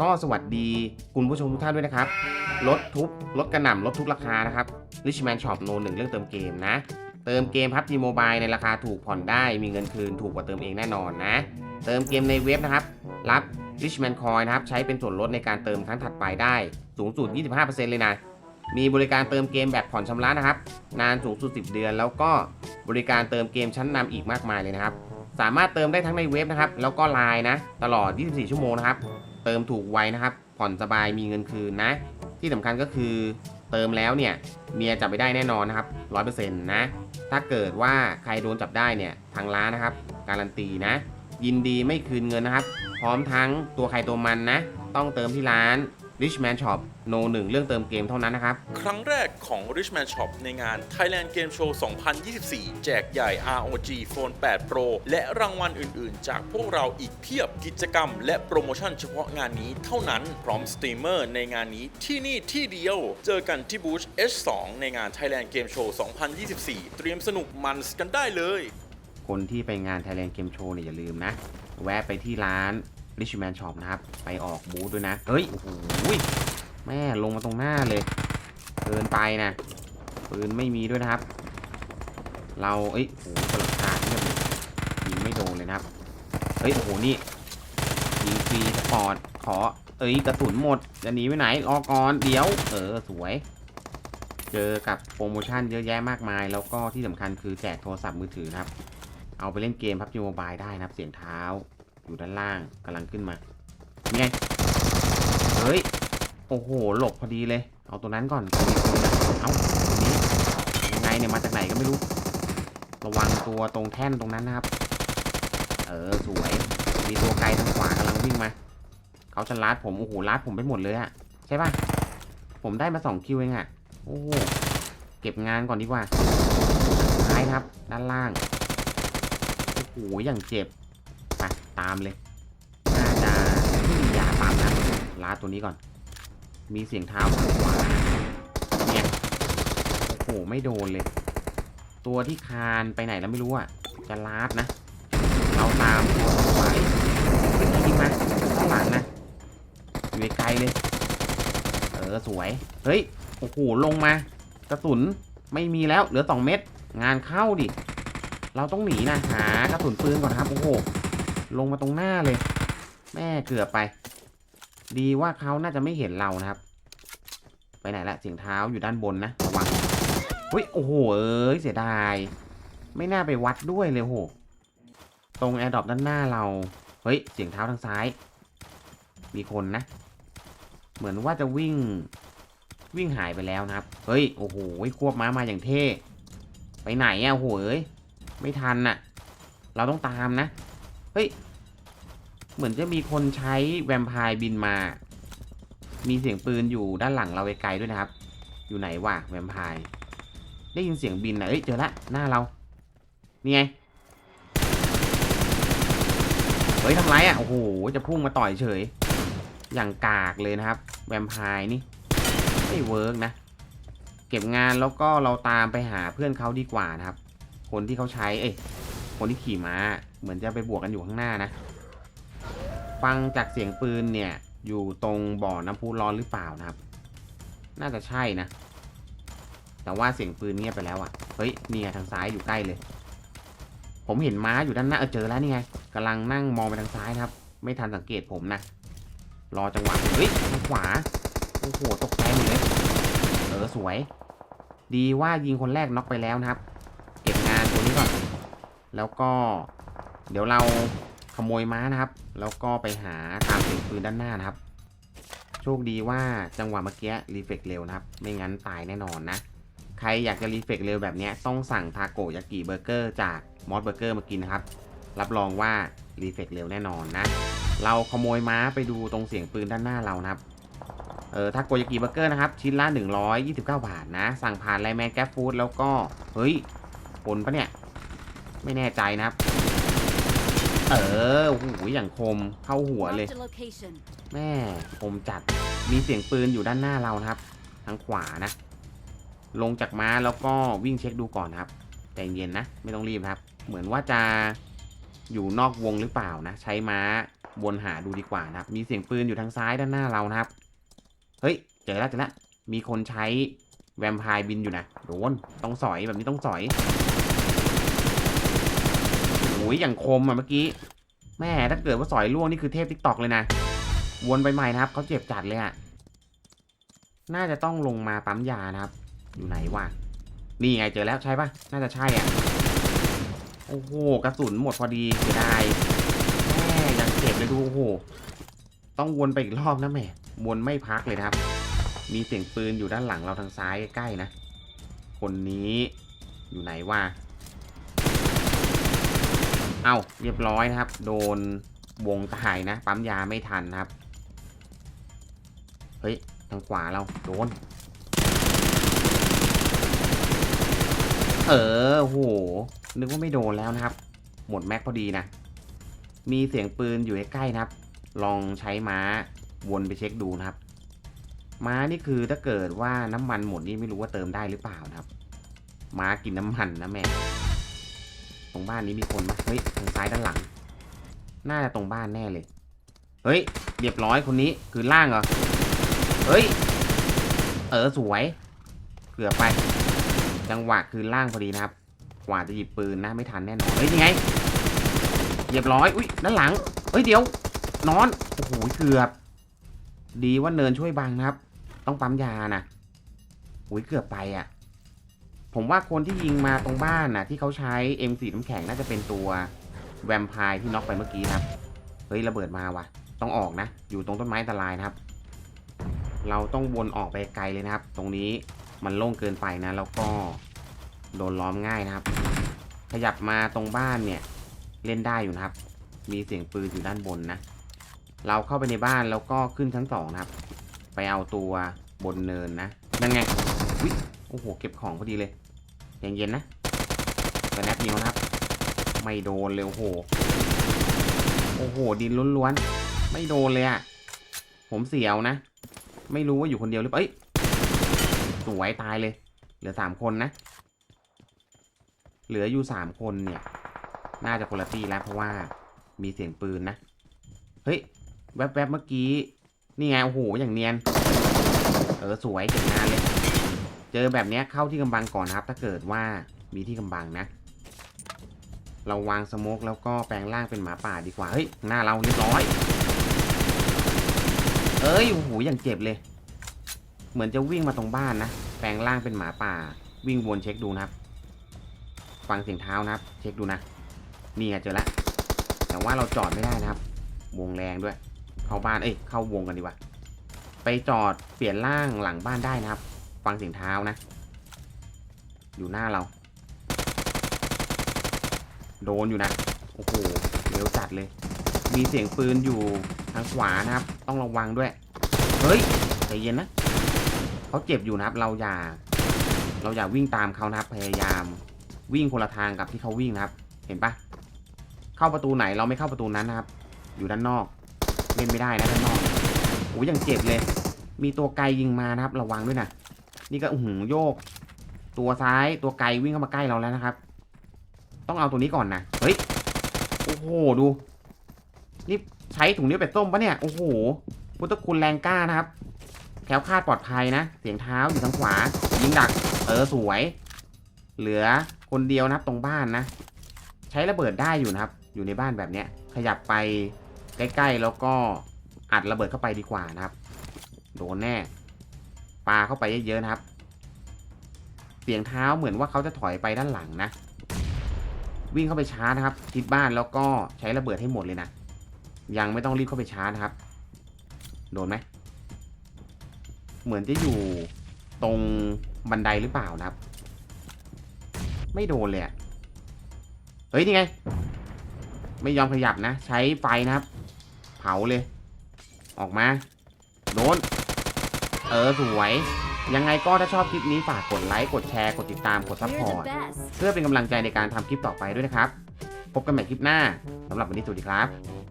ก็สวัสดีคุณผู้ชมทุกท่านด้วยนะครับลดทุกลดกระหน่ำลดทุกราคานะครับ Richman Shop โนหนึ่งเรื่องเติมเกมนะ เติมเกม PUBG Mobile ในราคาถูกผ่อนได้มีเงินคืนถูกกว่าเติมเองแน่นอนนะ เติมเกมในเว็บนะครับ รับ Richman Coin นะครับ ใช้เป็นส่วนลดในการเติมครั้งถัดไปได้ สูงสุด 25%เลยนะ มีบริการเติมเกมแบบผ่อนชำระนะครับ นานสูงสุด 10 เดือน แล้วก็บริการเติมเกมชั้นนำอีกมากมายเลยนะครับ สามารถเติมได้ทั้งในเว็บนะครับ แล้วก็ไลน์นะ ตลอด 24 ชั่วโมงนะครับ เติมถูกไวนะครับ ผ่อนสบายมีเงินคืนนะ ที่สำคัญก็คือเติมแล้วเนี่ยเมียจับไม่ได้แน่นอนนะครับ100%นะ ถ้าเกิดว่าใครโดนจับได้เนี่ยทางร้านนะครับ การันตีนะ ยินดีไม่คืนเงินนะครับ พร้อมทั้งตัวใครตัวมันนะ ต้องเติมที่ร้าน Richman Shop โนหนึ่งเรื่องเติมเกมเท่านั้นนะครับ ครั้งแรกของ Richman Shop ในงาน Thailand Game Show 2024 แจกใหญ่ ROG Phone 8 Pro และรางวัลอื่น ๆ จากพวกเราอีกเพียบกิจกรรม และโปรโมชั่นเฉพาะงานนี้เท่านั้น พร้อมสตรีมเมอร์ในงานนี้ที่นี่ที่เดียว เจอกันที่บูธ H2 ในงาน Thailand Game Show 2024 เตรียมสนุกมันกันได้เลย คนที่ไปงาน Thailand Game Show เนี่ยอย่าลืมนะ แวะไปที่ร้าน Richman Shop นะครับ ไปออกบูธด้วยนะ เฮ้ย โอ้โหแม่ลงมาตรงหน้าเลย เกินไปนะ ปืนไม่มีด้วยนะครับ เรา เอ้ย โอ้โหสลับขาดเงียบเลยยิงไม่โดนเลยนะครับ เฮ้ย โอ้โห นี่ ยิงฟรีสปอร์ต ขอ เอ้ย กระสุนหมด จะหนีไปไหน รอก่อน เดี๋ยว เออ สวย เจอกับโปรโมชั่นเยอะแยะมากมาย แล้วก็ที่สำคัญคือแจกโทรศัพท์มือถือนะครับ เอาไปเล่นเกมพับจีโมบายได้นะครับ เสียงเท้า อยู่ด้านล่างกำลังขึ้นมาไงเฮ้ย โอ้โห หลบพอดีเลย เอาตัวนั้นก่อนตัวนี้ตัวนี้เอาตัวนี้ยังไงเนี่ยมาจากไหนก็ไม่รู้ ระวังตัวตรงแท่นตรงนั้นนะครับ เออสวย มีตัวไกลทางขวากำลังวิ่งมาเขาจะลัดผม โอ้โหลัดผมไปหมดเลยอะใช่ป่ะ ผมได้มาสองคิวเองอะโอ้โห เก็บงานก่อนดีกว่าท้ายครับ ด้านล่าง โอ้โห อย่างเจ็บ ตามเลย น่าจะไม่มียาปั๊มนะลาตัวนี้ก่อน มีเสียงเท้าขวาเนี่ยโอ้โหไม่โดนเลย ตัวที่คานไปไหนแล้วไม่รู้อะ จะลาดนะ เราตามตัวต่อไปเป็นยิงมาข้างหลังนะอยู่ไกลเลย เออสวย เฮ้ย โอ้โห ลงมา กระสุนไม่มีแล้ว เหลือสองเม็ด งานเข้าดิ เราต้องหนีนะ หากระสุนปืนก่อนครับ โอ้โห ลงมาตรงหน้าเลย แม่เกือบไป ดีว่าเขาน่าจะไม่เห็นเรานะครับ ไปไหนละเสียงเท้าอยู่ด้านบนนะระวังเฮ้ยโอ้โหเอ้ยเสียดาย ไม่น่าไปวัดด้วยเลยโอ้โหตรงแอร์ดรอปด้านหน้าเรา เฮ้ย เสียงเท้าทางซ้าย มีคนนะ เหมือนว่าจะวิ่ง วิ่งหายไปแล้วนะครับ เฮ้ย โอ้โห ควบม้ามาอย่างเท่ ไปไหนอะโอ้โหเอ้ย ไม่ทันน่ะเราต้องตามนะ เฮ้ย เหมือนจะมีคนใช้แวมไพร์บินมา มีเสียงปืนอยู่ด้านหลังเราไกลๆด้วยนะครับ อยู่ไหนวะแวมไพร์ได้ยินเสียงบินนะเอ้ยเจอละหน้าเรา นี่ไง เฮ้ยทำไรอะ โอ้โห จะพุ่งมาต่อยเฉย อย่างกากเลยนะครับ แวมไพร์นี่ไม่เวิร์กนะ เก็บงานแล้วก็เราตามไปหาเพื่อนเขาดีกว่านะครับ คนที่เขาใช้ เอ้ย คนที่ขี่ม้า เหมือนจะไปบวกกันอยู่ข้างหน้านะ ฟังจากเสียงปืนเนี่ย อยู่ตรงบ่อน้ำพุร้อนหรือเปล่านะครับ น่าจะใช่นะ แต่ว่าเสียงปืนเงียบไปแล้วอะ่ะ เฮ้ยนี่ไงทางซ้ายอยู่ใกล้เลย ผมเห็นม้าอยู่ด้านหน้าเออเจอแล้วนี่ไงกำลังนั่งมองไปทางซ้ายนะครับ ไม่ทันสังเกตผมนะ รอจังหวะ เฮ้ยทางขวา โอ้โห ตกใจหมดเลย เออสวย ดีว่ายิงคนแรกน็อกไปแล้วนะครับ เก็บงานตัวนี้ก่อน แล้วก็เดี๋ยวเราขโมยม้านะครับ แล้วก็ไปหาตามเสียงปืนด้านหน้านะครับ โชคดีว่าจังหวะเมื่อกี้รีเฟกเร็วนะครับ ไม่งั้นตายแน่นอนนะ ใครอยากจะรีเฟกเร็วแบบนี้ต้องสั่งทาโกยากิเบอร์เกอร์จากมอสเบอร์เกอร์มากินนะครับ รับรองว่ารีเฟกเร็วแน่นอนนะ เราขโมยม้าไปดูตรงเสียงปืนด้านหน้าเรานะครับ เออทาโกยากิเบอร์เกอร์นะครับ ชิ้นละ129 บาทนะ สั่งผ่านไลน์แมนแก๊ปฟู้ดแล้วก็ เฮ้ยผลปะเนี่ย ไม่แน่ใจนะครับ เออโอ้โหอย่างคมเข้าหัวเลย Marked a location. แม่คมจัดมีเสียงปืนอยู่ด้านหน้าเรานะครับ ทางขวานะ ลงจากม้าแล้วก็วิ่งเช็คดูก่อนนะครับใจเย็นนะไม่ต้องรีบนะครับ เหมือนว่าจะอยู่นอกวงหรือเปล่านะ ใช้ม้าวนหาดูดีกว่านะครับ มีเสียงปืนอยู่ทางซ้ายด้านหน้าเรานะครับ เฮ้ย เจอแล้วเจอแล้วมีคนใช้แวมไพร์บินอยู่นะโดนต้องสอยแบบนี้ต้องสอยโอ้ ยอย่างคมอะเมื่อกี้แม่ถ้าเกิดว่าสอยล่วงนี่คือเทพทิกตอกเลยนะ วนไปใหม่นะครับเขาเจ็บจัดเลยอะน่าจะต้องลงมาปั๊มยานะครับ อยู่ไหนวะนี่ไงเจอแล้วใช่ปะน่าจะใช่อะโอ้โหกระสุนหมดพอดีเสียดายแม่ยังเจ็บเลยดูโอ้โหต้องวนไปอีกรอบนะแม่วนไม่พักเลยนะครับ มีเสียงปืนอยู่ด้านหลังเราทางซ้ายใกล้ๆนะ คนนี้อยู่ไหนวะ เอา้าเรียบร้อยนะครับ โดนวงตายนะ ปั๊มยาไม่ทันนะครับ เฮ้ย ทางขวาเรา โดน เออโห นึกว่าไม่โดนแล้วนะครับ หมดแม็กพอดีนะ มีเสียงปืนอยู่ใกล้ๆนะครับ ลองใช้ม้าวนไปเช็คดูนะครับ ม้านี่คือถ้าเกิดว่าน้ำมันหมดนี่ไม่รู้ว่าเติมได้หรือเปล่านะครับ ม้ากินน้ำมันนะแม่ ตรงบ้านนี้มีคนปะเฮ้ยทางซ้ายด้านหลัง น่าจะตรงบ้านแน่เลย เฮ้ยเรียบร้อยคนนี้คือล่างเหรอ เฮ้ย เออสวย เกือบไป จังหวะคือล่างพอดีนะครับ กว่าจะหยิบปืนนะไม่ทันแน่นอน เฮ้ยยังไงเรียบร้อย อุ้ยด้านหลัง เฮ้ยเดี๋ยว นอน โอ้โหเกือบ ดีว่าเนินช่วยบังนะครับ ต้องปั๊มยานะอุ้ยเกือบไปอะ ผมว่าคนที่ยิงมาตรงบ้านน่ะ ที่เขาใช้ M4 น้ำแข็งน่าจะเป็นตัวแวมไพร์ที่น็อกไปเมื่อกี้นะครับ เฮ้ย ระเบิดมาว่ะ ต้องออกนะ อยู่ตรงต้นไม้อันตรายนะครับ เราต้องวนออกไปไกลเลยนะครับ ตรงนี้มันโล่งเกินไปนะ แล้วก็โดนล้อมง่ายนะครับ ขยับมาตรงบ้านเนี่ย เล่นได้อยู่นะครับ มีเสียงปืนอยู่ด้านบนนะ เราเข้าไปในบ้านแล้วก็ขึ้นชั้นสองนะครับ ไปเอาตัวบนเนินนะนั่นไงโอ้โห เก็บของพอดีเลย เย็นๆนะแต่แนบนิ้วนะครับ ไม่โดนเลยโอ้โห โอ้โห ดินล้วนๆ ไม่โดนเลยอะผมเสียวนะ ไม่รู้ว่าอยู่คนเดียวหรือเปล่าเอ้ยสวยตายเลย เหลือสามคนนะ เหลืออยู่สามคนเนี่ย น่าจะคนละตีแล้วเพราะว่ามีเสียงปืนนะ เฮ้ย แวบๆเมื่อกี้ นี่ไง โอ้โห อย่างเนียน เออ สวยเก็บงานเลย เจอแบบเนี้ยเข้าที่กำบังก่อนนะครับ ถ้าเกิดว่ามีที่กำบังนะ เราวางสโมกแล้วก็แปลงร่างเป็นหมาป่าดีกว่า เฮ้ย หน้าเราเรียบร้อย เอ้ยโอ้โหอย่างเจ็บเลย เหมือนจะวิ่งมาตรงบ้านนะ แปลงร่างเป็นหมาป่า วิ่งวนเช็คดูนะครับ ฟังเสียงเท้านะครับ เช็คดูนะ นี่ไงเจอล้วแต่ว่าเราจอดไม่ได้นะครับ วงแรงด้วย เข้าบ้าน เอ้ย เข้าวงกันดีกว่า ไปจอดเปลี่ยนร่างหลังบ้านได้นะครับ ฟังเสียงเท้านะ อยู่หน้าเรา โดนอยู่นะ โอ้โหเร็วจัดเลย มีเสียงปืนอยู่ทางขวานะครับ ต้องระวังด้วย เฮ้ยใจเย็นนะเขาเจ็บอยู่นะครับ เราอย่า เราอย่าวิ่งตามเขานะครับ พยายาม วิ่งคนละทางกับที่เขาวิ่งนะครับ เห็นปะเข้าประตูไหนเราไม่เข้าประตูนั้นนะครับ อยู่ด้านนอก เล่นไม่ได้นะด้านนอกโอ้ยยังเจ็บเลย มีตัวไกลยิงมานะครับ ระวังด้วยนะ นี่ก็อื้อหือโยก ตัวซ้ายตัวไกลวิ่งเข้ามาใกล้เราแล้วนะครับ ต้องเอาตัวนี้ก่อนนะเฮ้ยโอ้โหดู นี่ใช้ถุงนิ้วเป็ดส้มปะเนี่ยโอ้โหพุทธคุณแรงกล้านะครับแคล้วคลาดปลอดภัยนะ เสียงเท้าอยู่ทางขวา ยิงดัก เออสวย เหลือคนเดียวนับตรงบ้านนะ ใช้ระเบิดได้อยู่นะครับ อยู่ในบ้านแบบเนี้ย ขยับไปใกล้ๆแล้วก็อัดระเบิดเข้าไปดีกว่านะครับ โดนแน่ ปาเข้าไปเยอะๆนะครับ เสียงเท้าเหมือนว่าเขาจะถอยไปด้านหลังนะ วิ่งเข้าไปชาร์จนะครับทิศบ้านแล้วก็ใช้ระเบิดให้หมดเลยนะ ยังไม่ต้องรีบเข้าไปชาร์จนะครับ โดนไหม เหมือนจะอยู่ตรงบันไดหรือเปล่านะครับ ไม่โดนเลยเฮ้ยนี่ไง ไม่ยอมขยับนะ ใช้ไฟนะครับ เผาเลย ออกมา โดน เออสวย ยังไงก็ถ้าชอบคลิปนี้ฝากกดไลค์ กดแชร์ กดติดตาม กดซัพพอร์ต เพื่อเป็นกำลังใจในการทำคลิปต่อไปด้วยนะครับ พบกันใหม่คลิปหน้าสำหรับวันนี้สวัสดีครับ